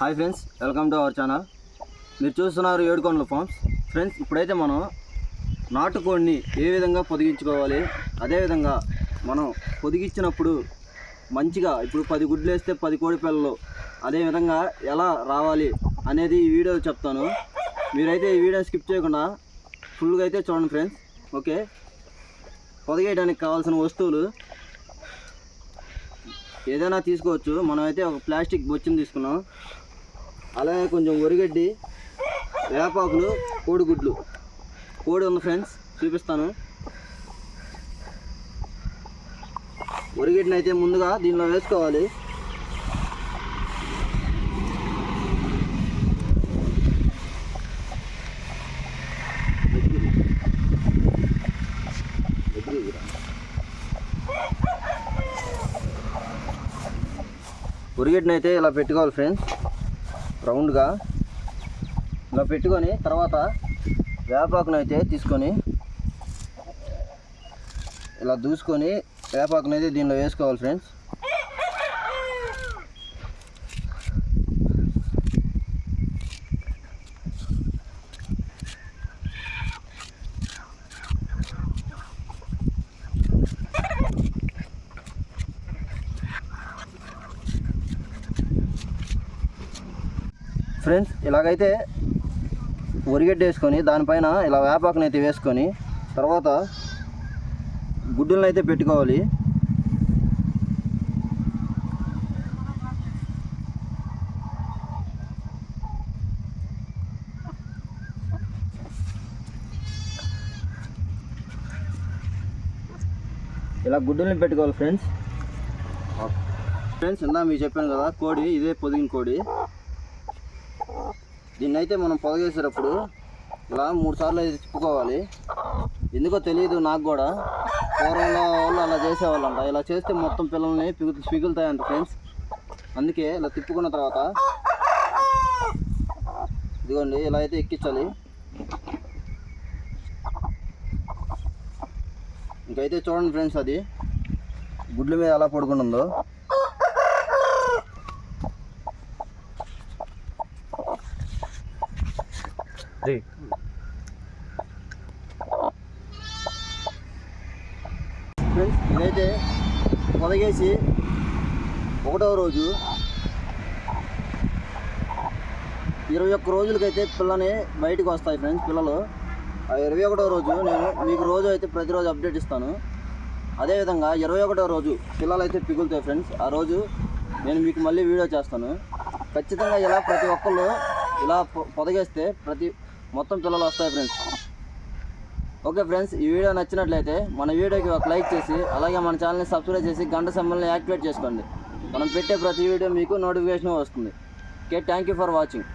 Hi friends welcome to our channel. మీరు చూస్తున్నారు ఏడుకొండల ఫార్మ్స్. ఫ్రెండ్స్ ఇప్పుడైతే మనం నాటుకోడిని ఏ విధంగా పొదిగించుకోవాలి? అదేవిధంగా మనం పొదిగించినప్పుడు మంచిగా ఇప్పుడు పది గుడ్లు వేస్తే పది కోడి పిల్లలు అదేవిధంగా ఎలా రావాలి అనేది ఈ వీడియోలో చెప్తాను. మీరైతే ఈ వీడియో స్కిప్ చేయకుండా ఫుల్గా అయితే చూడండి ఫ్రెండ్స్. ఓకే? పొదిగేయడానికి కావాల్సిన వస్తువులు ఏదైనా తీసుకోవచ్చు. మనమైతే ఒక ప్లాస్టిక్ బొచ్చుని తీసుకున్నాం. అలాగే కొంచెం ఒరిగడ్డి వేపాకులు కోడిగుడ్లు. కోడి ఉంది ఫ్రెండ్స్ చూపిస్తాను. ఒరిగడ్డిని అయితే ముందుగా దీనిలో వేసుకోవాలి. ఉరిగడ్డనైతే అయితే ఇలా పెట్టుకోవాలి ఫ్రెండ్స్. రౌండ్గా ఇలా పెట్టుకొని తర్వాత వేపాకును అయితే తీసుకొని ఇలా దూసుకొని వేపాకును అయితే దీనిలో వేసుకోవాలి ఫ్రెండ్స్. ఫ్రెండ్స్ ఇలాగైతే ఉరిగడ్డ వేసుకొని దానిపైన ఇలా వేపాకునైతే అయితే వేసుకొని తర్వాత గుడ్డులను అయితే పెట్టుకోవాలి. ఇలా గుడ్డుల్ని పెట్టుకోవాలి ఫ్రెండ్స్. ఫ్రెండ్స్ ఇందా మీకు చెప్పాను కదా కోడి ఇదే పొదిగిన కోడి. దీన్ని అయితే మనం పొగేసేటప్పుడు ఇలా మూడు సార్లు అయితే తిప్పుకోవాలి. ఎందుకో తెలియదు నాకు కూడా. పూర్వంలో వాళ్ళు అలా చేసేవాళ్ళంట. ఇలా చేస్తే మొత్తం పిల్లల్ని పిగు పిగులుతాయంట ఫ్రెండ్స్ అందుకే ఇలా తిప్పుకున్న తర్వాత ఇదిగోండి ఇలా అయితే ఎక్కించాలి. ఇంకైతే చూడండి ఫ్రెండ్స్ అది. గుడ్ల మీద ఎలా పడుకుంటుందో. ఉందో ఫ్రెండ్స్ ఇదైతే పొదగేసి ఒకటవ రోజు ఇరవై ఒక్క రోజులకైతే పిల్లని బయటకు వస్తాయి ఫ్రెండ్స్ పిల్లలు. ఆ ఇరవై ఒకటవ రోజు నేను మీకు రోజు అయితే ప్రతిరోజు అప్డేట్ ఇస్తాను. అదేవిధంగా ఇరవై ఒకటో రోజు పిల్లలు అయితే పిగులుతాయి ఫ్రెండ్స్ ఆ రోజు నేను మీకు మళ్ళీ వీడియో చేస్తాను. ఖచ్చితంగా ఇలా ప్రతి ఒక్కళ్ళు ఇలా పొదగేస్తే ప్రతి మొత్తం పిల్లలు వస్తాయి ఫ్రెండ్స్ ఓకే ఫ్రెండ్స్ ఈ వీడియో నచ్చినట్లయితే మన వీడియోకి ఒక లైక్ చేసి అలాగే మన ఛానల్ని సబ్స్క్రైబ్ చేసి గంట సింబల్ని యాక్టివేట్ చేసుకోండి. మనం పెట్టే ప్రతి వీడియో మీకు నోటిఫికేషన్ వస్తుంది. Okay thank you for watching